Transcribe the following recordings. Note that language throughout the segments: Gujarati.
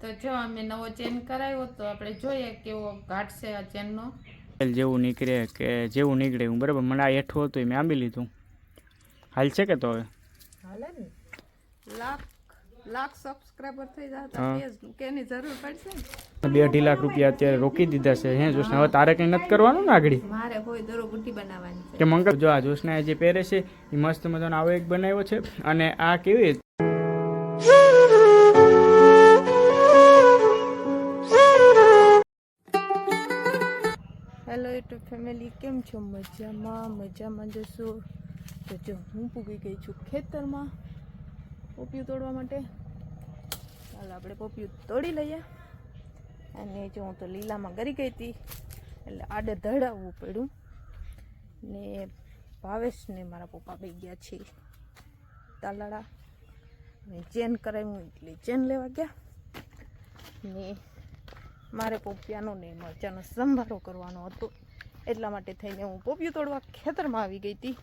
તો જો અમે નવો ચેન કરાવ્યો તો આપણે જોઈએ કેવો ઘાટ છે આ ચેનનો જેવું નીકળે કે જેવું નીકળે હું બરાબર. મને આ હેઠું હતું એ મેં આંબી લીધું. હાલ છે કે તો હવે? હાલે ને. લાખ લાખ સબસ્ક્રાઈબર થઈ જાય તો કેની જરૂર પડશે ને. બે અઢી લાખ રૂપિયા અત્યારે રોકી દીધા છે. હે જોશના હવે તારે કંઈ નથી કરવાનું ને આગળ? મારે હોય દરો બુટ્ટી બનાવવાની કે મંગળ જો આ જોશના જે પહેરે છે એ મસ્ત મજાનો આવો એક બનાવ્યો છે. અને આ કેવી યુટ્યુબ ફેમિલી કેમ છો? મજામાં મજામાં જશો તો જો, હું પૂગી ગઈ છું ખેતરમાં પોપિયું તોડવા માટે. ચાલો આપણે પોપિયું તોડી લઈએ. અને જો, હું તો લીલામાં ગરી ગઈ હતી, એટલે આડે ધડાવવું પડ્યું. ને ભાવેશને મારા પપ્પા બે ગયા છે, તાલાળા. ને ચેન કરાવ્યું, એટલે ચેન લેવા ગયા. ને મારે પોપિયાનો ને મરચાનો સંભારો કરવાનો હતો. એટલા માટે થઈને હું પોપિયું તોડવા ખેતરમાં આવી ગઈ હતી.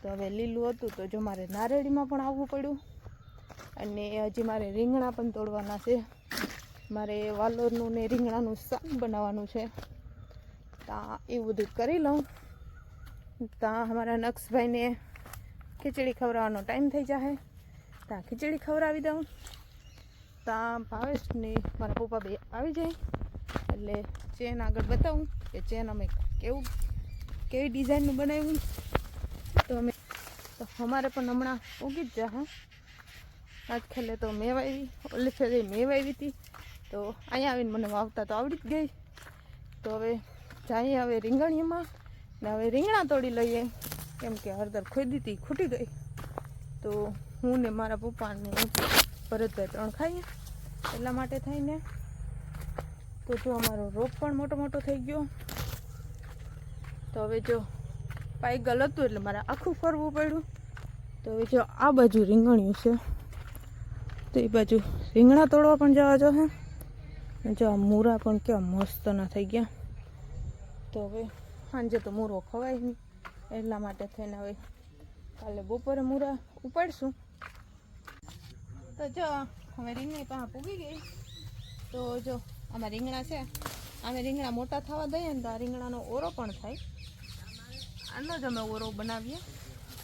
તો હવે લીલું હતું તો જો મારે નારેડીમાં પણ આવવું પડ્યું. અને હજી મારે રીંગણા પણ તોડવાના છે. મારે વાલોરનું ને રીંગણાનું શાક બનાવવાનું છે. ત્યાં એ બધું કરી લઉં. ત્યાં અમારા નક્ષભાઈને ખીચડી ખવડાવવાનો ટાઈમ થઈ જાય ત્યાં ખીચડી ખવડાવી દઉં. ત્યાં ભાવેશની મારા પપ્પા બે આવી જાય. એટલે ચેન આગળ બતાવું કે ચેન અમે કેવું, કેવી ડિઝાઇનનું બનાવ્યું. તો અમે તો અમારે પણ હમણાં ઉગી જ જા, હા. આજ ખેલે તો મેં વાવી ઓલે ફેરે મેં વાવી હતી. તો અહીંયા આવીને મને વાવતા તો આવડી જ ગઈ. તો હવે જઈએ હવે રીંગણીમાં. ને હવે રીંગણા તોડી લઈએ. કેમ કે હળદર ખોદી હતી ખૂટી ગઈ. તો હું ને મારા પપ્પાને ભરતભાઈ ત્રણ ખાઈએ. એટલા માટે થઈને તો જો અમારો રોપ પણ મોટો મોટો થઈ ગયો. તો હવે જો પાયગલ હતું એટલે મારે આખું ફરવું પડ્યું. તો હવે જો આ બાજુ રીંગણ્યું છે. તો એ બાજુ રીંગણા તોડવા પણ જવા જો હે. જો આ મૂરા પણ કેવા મસ્તના થઈ ગયા. તો હવે સાંજે તો મૂરો ખવાય નહીં. એટલા માટે થઈને હવે કાલે બપોરે મૂરા ઉપાડશું. તો જો, હવે રીંગણી પાસે પૂગી ગઈ. તો જો, આમાં રીંગણા છે. અમે રીંગણા મોટા થવા દઈએ ને તો આ રીંગણાનો ઓરો પણ થાય. આનો જ અમે ઓરો બનાવીએ.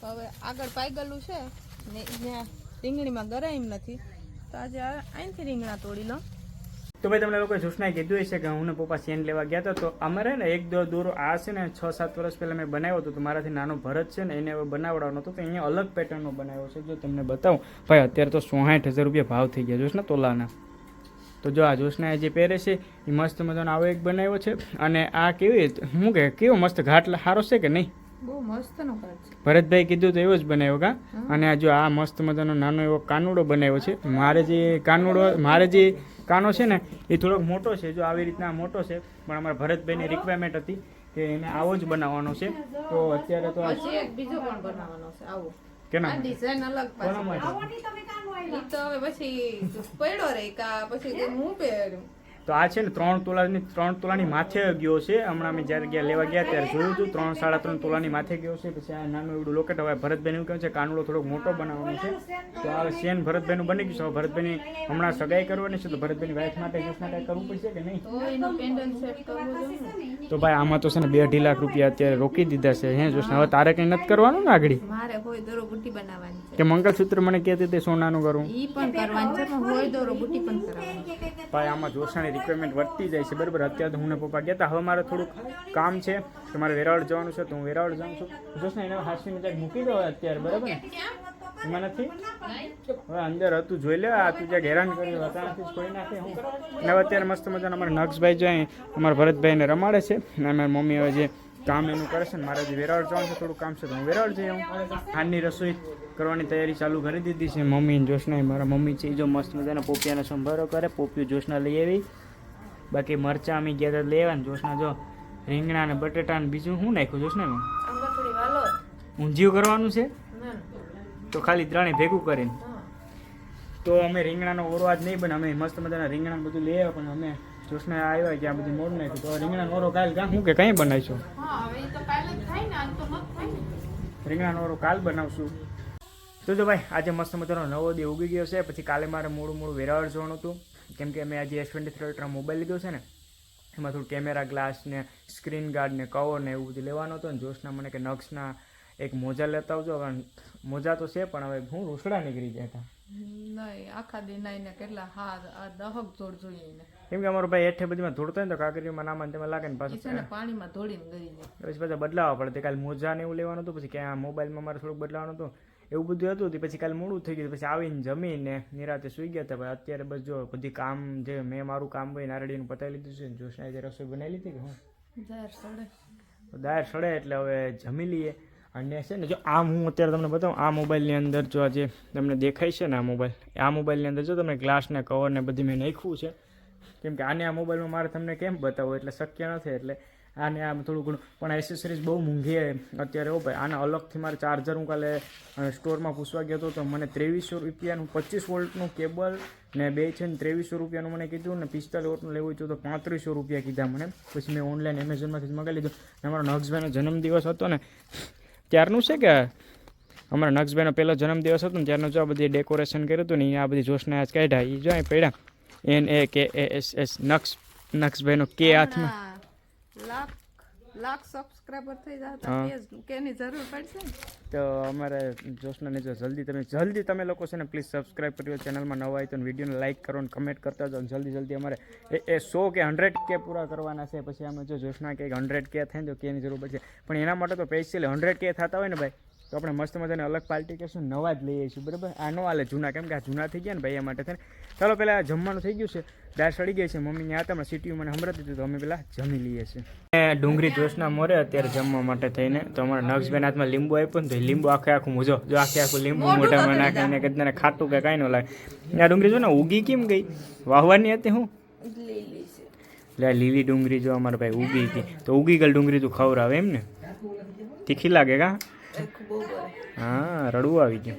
તો હવે આગળ પાયગલું છે ને જ્યાં રીંગણીમાં ગરાય એમ નથી. તો આજે અહીંથી રીંગણા તોડી લઉં તો ભાઈ તમને લોકોએ જોશનાએ કીધું હશે કે હું ને પપ્પા સેન લેવા ગયા હતા, તો અમારે ને એક દો દોરો આ છે ને છ સાત વર્ષ પહેલાં મેં બનાવ્યો હતો, તો મારાથી નાનો ભરત છે ને એને હવે બનાવડાવવાનો હતો, તો અહીંયા અલગ પેટર્નનો બનાવ્યો છે, જો તમને બતાવું. ભાઈ, અત્યારે તો સોહાઠ હજાર રૂપિયા ભાવ થઈ ગયા જોશ ને તોલાના. તો જો આ જોશનાએ જે પહેરે છે, એ મસ્ત મજાનો આવો એક બનાવ્યો છે. અને આ કેવી શું કે, કેવો મસ્ત ઘાટ સારો છે કે નહીં? બહુ મસ્તનો છે. ભરતભાઈ કીધું તો એવો જ બનાવ્યો કા? અને આ જો આ મસ્ત મજાનો નાનો એવો કાનુડો બનાવ્યો છે. મારે જે કાનુડો મારે જે કાનો છે ને એ થોડોક મોટો છે. જો આવી રીતના મોટો છે પણ અમારા ભરતભાઈની રિક્વાયરમેન્ટ હતી કે એને આવો જ બનાવવાનો છે. તો અત્યારે તો બીજો પણ બનાવવાનો છે. આવો. કેના ડિઝાઇન અલગ કોના પાછી માટે ઈ તો હવે પછી પડ્યો રે કા પછી હું? પહેર્યું તો આ છે ને ત્રણ તોલાની ત્રણ તોલાની માથે ગયો છે. હમણાં અમે જ્યારે ગયા લેવા ગયા ત્યારે જોયું હતું ત્રણ સાડા ત્રણ તોલાની માથે ગયો છે. પછી આ નાનું એવડું લોકેટ હવે ભરતભાઈ એવું કહે છે કાનુડો થોડોક મોટો બનાવવાનો છે. તો આ સેન ભરતભાઈનું બની ગયું છે. હવે ભરતભાઈની હમણાં સગાઈ કરવાની છે તો ભરતભાઈની વાઈફ માટે જોશના માટે કરવું પડશે કે નહીં? તો ભાઈ આમાં તો છે ને બે અઢી લાખ રૂપિયા અત્યારે રોકી દીધા છે. હે જોશ હવે તારે કંઈ નથી કરવાનું ને આગળ? મારે હોય દોરો બુટ્ટી બનાવવાની કે મંગલસૂત્ર મને કહેતી હતી સોનાનું કરવું ઈ પણ કરવાનું છે પણ હોય દોરો બુટ્ટી પણ કરવાની ભાઈ આમાં જોશનાની રિક્વાયરમેન્ટ વધતી જાય છે. બરાબર, અત્યારે હું ને પપ્પા ગયા હતા. હવે મારે થોડુંક કામ છે. કે મારે વેરાવળ જવાનું છે, તો હું વેરાવળ જાઉં છું. જોશના, એને હાસવીને જ્યાંક મૂકી દો અત્યારે, બરાબર? ને એમાં નથી? હવે અંદર હતું, જોઈ લે, આ તું જ્યાં હેરાન કર્યું નથી કોઈ નાખે, હું અને હવે અત્યારે મસ્ત મજાના અમારા નક્ષભાઈ જાય અમારા ભરતભાઈને રમાડે છે. અને અમારી મમ્મી હવે જે કામ એનું કરે છે ને, મારે જે વેરાવળ જવાનું છે, થોડું કામ છે, તો હું વેરાવળ જઈ આવું. ખાંડની રસોઈ કરવાની તૈયારી ચાલુ કરી દીધી છે મમ્મી જોશના, મારા મમ્મી છે જો મસ્ત મજાના પોપિયાનો સંભારો કરે, પોપિયું જોશના લઈ આવી. બાકી મરચાં અમે ગયા હતા લેવા ને જોશના જો રીંગણા ને બટેટા ને બીજું શું નાખ્યું જોશ ને ઊંધિયું કરવાનું છે. તો ખાલી ત્રણે ભેગું કરીને. તો અમે રીંગણાનો ઓરો આજ નહીં બને અમે મસ્ત મજાના રીંગણા બધું લઈ આવ્યા પણ અમે જોશને આવ્યા કે આ બધું મોડ નાખ્યું. તો રીંગણાનો ઓરો કાલ કાં શું કે કંઈ બનાવીશું? રીંગણાનો ઓરો કાલ બનાવશું. તો જો ભાઈ આજે મસ્ત મજાનો નવો દે ઉગી ગયો છે. પછી કાલે મારે મોડું મોડું વેરાવળ જવાનું હતું. કેમ કે મેં આજે S twenty three ultra mobile લીધો છે ને એમાં થોડું કેમેરા ગ્લાસ ને સ્ક્રીન ગાર્ડ ને કવર ને એવું બધું લેવાનું હતું ને જોશના મને કે નક્સના એક મોજા લેતા આવજો મોજા તો છે પણ હવે હું રૂસડા નીકળી ગયા હતા. નહીં આખા દિન આઈને કેટલા હા આ દહક જોડ જોઈએ ને કેમ કે અમારો ભાઈ એઠે બધીમાં ધોડતો ને તો કાકરીમાં નામાં તમે લાગે ને પાછું. છે ને પાણીમાં ધોડીને ગરી જાય. પછી પાછા બદલાવા પડે. તે કાલે મોજા ને એવું લેવાનું હતું પછી ક્યાં મોબાઈલમાં મારે થોડુંક બદલાવાનું હતું. એવું બધું હતું તે પછી કાલે મોડું થઈ ગયું પછી આવીને જમીને નિરાતે સૂઈ ગયા હતા. અત્યારે બસ જો બધી કામ જે મેં મારું કામ હોય નારડીનું પતાવી લીધું છે જોશના જે રસોઈ બનાવી લીધી કે હું? દાયર સડે. એટલે હવે જમી લઈએ. અને છે ને જો આમ હું અત્યારે તમને બતાવું આ મોબાઈલની અંદર જો આજે તમને દેખાય છે ને આ મોબાઈલ આ મોબાઈલની અંદર જો તમને ગ્લાસને કવરને બધી મેં નાખ્યું છે. કેમ કે આને આ મોબાઈલમાં મારે તમને કેમ બતાવવું? એટલે શક્ય નથી એટલે આને આમ થોડું ઘણું. પણ એસેસરીઝ બહુ મોંઘી અત્યારે હો ભાઈ, આના અલગથી મારે ચાર્જર હું કાલે સ્ટોરમાં પૂછવા ગયો હતો તો મને ત્રેવીસો રૂપિયાનું, પચીસ વોલ્ટનું કેબલ ને બે છે ને ત્રેવીસો રૂપિયાનું મને કીધું ને પિસ્તાલીસ વોલ્ટનું લેવું હતું તો પાંત્રીસો રૂપિયા કીધા મને. પછી મેં ઓનલાઈન એમેઝોનમાંથી મંગાવી લીધું. ને અમારો નક્ષભાઈનો જન્મદિવસ હતો ને, ત્યારનું છે કે? અમારા નક્ષભાઈનો પહેલો જન્મદિવસ હતો ને, ત્યારનું જો આ બધી ડેકોરેશન કર્યું હતું ને આ બધી જોશને આજ કાઢ્યા એ જો પડ્યા. એન એ કે એ એસ એસ નક્ષ નક્ષભાઈનો કે હાથમાં. લાખ લાખ સબસ્ક્રાઇબર થઈ જાય પેજ કેની જરૂર પડશે? તો અમારે જોશનાને જો જલ્દી તમે જલ્દી તમે લોકો છે ને પ્લીઝ સબસ્ક્રાઈબ કર્યો ચેનલમાં નવા હોય તો વિડીયોને લાઇક કરો કમેન્ટ કરતા જાઓ જલ્દી જલ્દી અમારે એ એ સો કે હંડ્રેડ કે પૂરા કરવાના છે. પછી અમે જો જોશના કે હંડ્રેડ કે થાય તો કેની જરૂર પડશે. પણ એના માટે તો સ્પેશિયલ હંડ્રેડ કે થતા હોય ને ભાઈ. તો આપણે મસ્ત મજાને અલગ પાર્ટી કરશું નવા જ લઈએ છીએ બરાબર? આ નો હાલે જૂના કેમ કે આ જૂના થઈ ગયા ને ભાઈ એ માટે થઈને. ચાલો પહેલાં જમવાનું થઈ ગયું છે. દાળ સડી ગઈ છે. મમ્મી ત્યાં તમે હમણાં મને હમણાં દીધું તો અમે પહેલાં જમી લઈએ છીએ. ડુંગળી જોશના મોરે અત્યારે જમવા માટે થઈને તો અમારા નક્ષબેન હાથમાં લીંબુ આપ્યું ને તો લીંબુ આખે આખું મૂજો. જો આખે આખું લીંબુ મોઢામાં નાખીને કદાચ ખાતું કે કાંઈ ન લાગે. આ ડુંગળી જો ને ઉગી કેમ ગઈ? વાહવાની હતી હું? એટલે લીલી ડુંગળી જો અમારા ભાઈ ઉગી ગઈ. તો ઉગી ગયેલ ડુંગળી તું ખવડાવે એમ ને? તીખી લાગે કા? હા રડવું આવી ગયું.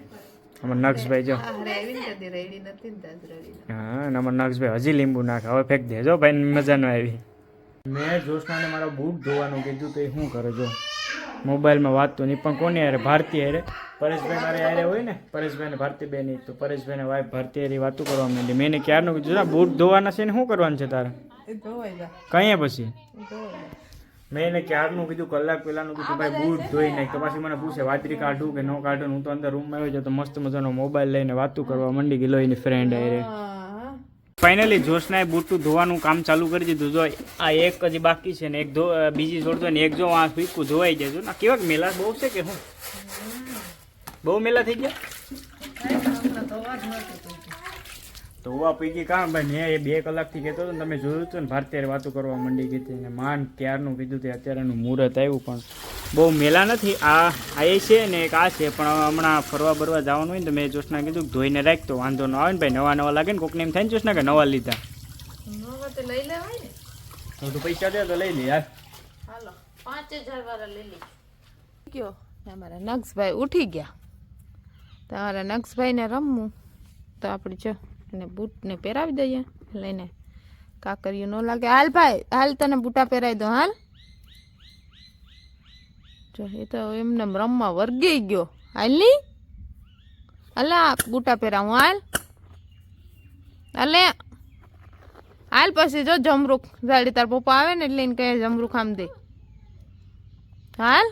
અમાર નક્ષભાઈ જો. આ રેડી ને કદી રેડી નથી ને તાજ રેડી હા અમાર નક્ષભાઈ હજી લીંબુ નાખે. હવે ફેંક દેજો ભાઈ મજા ન આવી. મેં જોશનાને મારો બૂટ ધોવાનું કીધું તો એ શું કરે જો? મોબાઈલમાં વાત તો નહીં પણ કોની યારે ભારતી હારે? પરેશભાઈ મારે હારે હોય ને? પરેશભાઈ ને ભારતી બેન તો પરેશભાઈ ને વાઈફ ભારતી હારી વાતું કરવા માંડી. મેં એને ક્યારનું કીધું "જા, બૂટ ધોવાના છે ને શું કરવાનું છે તારે? એ કહીએ પછી. મેં એને ક્યારનું કીધું કલાક પહેલાનું કીધું ભાઈ બૂટ ધોઈ નાખ તો પછી મને પૂછે વાતરી કાઢું કે ન કાઢું? હું તો અંદર રૂમમાં આવી તો મસ્ત મજાનો મોબાઈલ લઈને વાતું કરવા મંડી ગયેલો એની ફ્રેન્ડ હા. ફાઇનલી જોશનાએ બૂટું ધોવાનું કામ ચાલુ કરી દીધું. જો આ એક હજી બાકી છે ને એક ધો બીજી છોડતો ને એક જો આ ફીકું ધોવાઈ જાય જો. ના કેવાક મેલા બહુ છે કે હું. બહુ મેલા થઈ ગયા? ધોવા નહોતું પૈકી કામ ભાઈ મેં એ બે કલાકથી કહેતો હતો ને તમે જોયું હતું ને ભારતીય વાતો કરવા માંડી ગઈ હતી ને માન ક્યારનું કીધું તે અત્યારેનું મુહૂર્ત આવ્યું પણ બહુ મેલા નથી. આ આ એ છે ને એક આ છે પણ હમણાં ફરવા બરવા જવાનું હોય ને તો મેં જોશના કીધું કે ધોઈને રાખ તો વાંધો ન આવે ને ભાઈ નવા નવા લાગે ને કોકને એમ થાય ને જોશના કે નવા લીધા. નવા તો લઈ ને. તો પૈસા દે તો લઈ લે યાર. હાલો પાંચ હજાર વાળા લઈ લઈ કયો અમારા નક્ષભાઈ ઉઠી ગયા. તમારા નક્ષભાઈને રમવું. તો આપણે જો એને બૂટને પહેરાવી દઈએ. લઈને કાકરિયું ન લાગે. હાલ ભાઈ, હાલ તને બૂટા પહેરાવી દો, હાલ. જો, એ તો એમને રમવા વર્ગી ગયો. હાલ નહીં અલે બૂટા પહેરાવું, હાલ. અલે હાલ પછી જો જમરૂખ જાડી તાર પપ્પા આવે ને એટલે એને કહે જમરૂખ આમ દે. હાલ.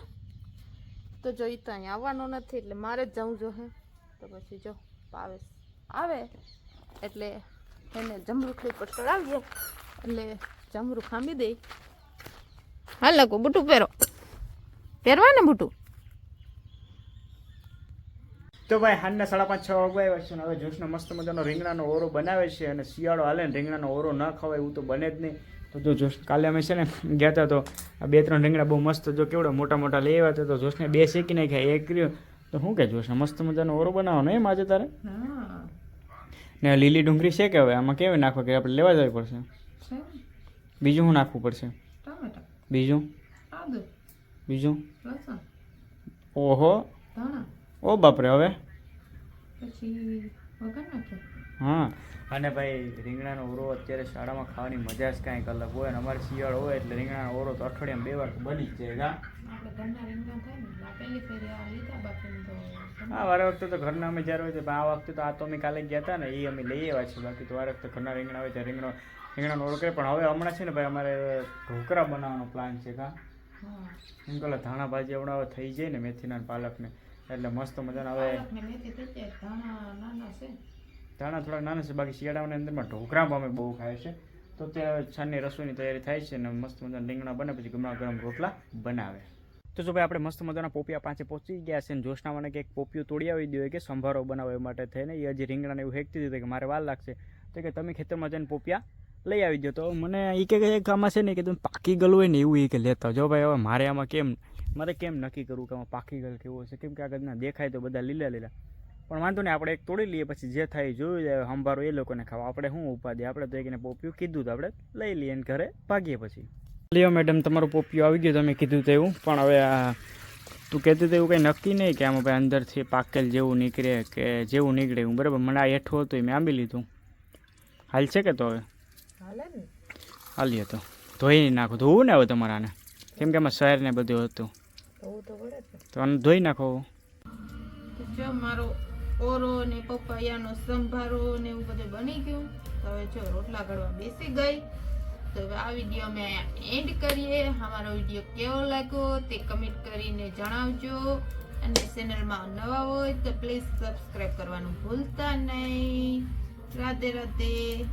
તો જો ઈ તો અહીંયા આવવાનો નથી, એટલે મારે જ જવું જો હે તો પછી જો પાવે આવે. એટલે એને જમરૂખડી પર ચડાવીએ. એટલે જમરૂખ ખાંબી દે. હાલ લખો બુટું પહેરો. પહેરવા ને બુટું? તો ભાઈ હાલના સાડા પાંચ છ વાગવા આવ્યા છે હવે જોશનો મસ્ત મજાનો રીંગણાનો ઓરો બનાવે છે અને શિયાળો હાલે ને રીંગણાનો ઓરો ન ખવાય એવું તો બને જ નહીં. તો જો જોશ કાલે અમે છે ને ગયા હતા તો આ બે ત્રણ રીંગણા બહુ મસ્ત જો કેવડા મોટા મોટા લઈ આવ્યા હતા તો જોશને બે શેકી નાખ્યા એક કર્યો તો શું કે જોશ મસ્ત મજાનો ઓરો બનાવવાનો એમ આજે તારે? હા. ને લીલી ડુંગળી છે કે હવે? આમાં કેવી નાખવા કે આપણે લેવા જવી પડશે? બીજું શું નાખવું પડશે? બીજું? બીજું? ઓહો. ઓ બાપરે હવે? હા. અને ભાઈ રીંગણાનો ઓરો અત્યારે શાળામાં ખાવાની મજા જ કાંઈક અલગ હોય અને અમારે શિયાળો હોય એટલે રીંગણાનો ઓરો તો અઠવાડિયામાં બે વાર બની જ જાય હા વારે વખતે તો ઘરના અમે જ્યારે હોય છે આ વખતે તો આ તો અમે કાલે ગયા હતા ને એ અમે લઈ આવ્યા છીએ. બાકી તો વારે વખતે ઘરના રીંગણા હોય ત્યાં રીંગણો રીંગણાનો ઓળખે પણ હવે હમણાં છે ને ભાઈ અમારે ઢોકળા બનાવવાનો પ્લાન છે કા. હા. એમ કહે ધાણા ભાજી હમણાં હવે થઈ જાય ને મેથીના પાલકને એટલે મસ્ત મજાના હવે ધાણા થોડાક નાના છે બાકી શિયાળાની અંદરમાં પણ અમે બહુ ખાય છે. તો ત્યાં છાનની રસોઈની તૈયારી થાય છે ને મસ્ત મજાના રીંગણા બને પછી ગરમા ગરમ રોટલા બનાવે. તો જો ભાઈ આપણે મસ્ત મજાના પોપિયા પાંચે પહોંચી ગયા છે અને જોશનાવાને કંઈક પોપિયું તોડી આવી દીધું કે સંભારો બનાવવા માટે થઈને, એ હજી રીંગણાને એવું હેકતી હતી કે મારે વાર લાગશે. તો કે તમે ખેતરમાં જઈને પોપિયા લઈ આવી દો તો મને એ કે આમાં છે ને કે તમે પાકી ગયેલું હોય ને એવું એ કે લેતા જો ભાઈ હવે મારે આમાં કેમ, મારે કેમ નક્કી કરવું કે આમાં પાકી ગયેલ કેવું હશે? કેમ કે આગળ ના દેખાય તો બધા લીલા લીલા. પણ વાંધો નહીં, આપણે એક તોડી લઈએ પછી જે થાય જોયું જાય. સંભારો એ લોકોને ખાવા. આપણે શું ઉપાધિ? આપણે તો એકને પોપિયું કીધું તો આપણે લઈ લઈએ અને ઘરે ભાગીએ પછી. લ્યો મેડમ તમારું પોપિયું આવી ગયું તમે કીધું તેવું. પણ હવે આ તું કહેતી તેવું એવું કંઈ નક્કી નહીં કે આમાં ભાઈ અંદરથી પાકેલ જેવું નીકળે કે જેવું નીકળે હું બરાબર? મને આ હેઠું હતું મેં આંબી લીધું. હાલ છે કે તો હવે? હાલે ને. હાલીએ તો. ધોઈ નહીં નાખો. ધોવું ને હવે તમારાને કેમ કે આમાં શહેર ને બધું હતું. તો આને ધોઈ નાખો જો મારો ઓરો ને પપૈયાનો સંભારો ને એવું બધું બની ગયું. તો હવે જો રોટલા ઘડવા બેસી ગઈ. તો આ વીડિયો અમે એન્ડ કરીએ. અમારો વીડિયો કેવો લાગ્યો તે કમેન્ટ કરીને જણાવજો. અને ચેનલમાં નવા હોય તો પ્લીઝ સબસ્ક્રાઈબ કરવાનું ભૂલતા નહીં. રાધે રાધે.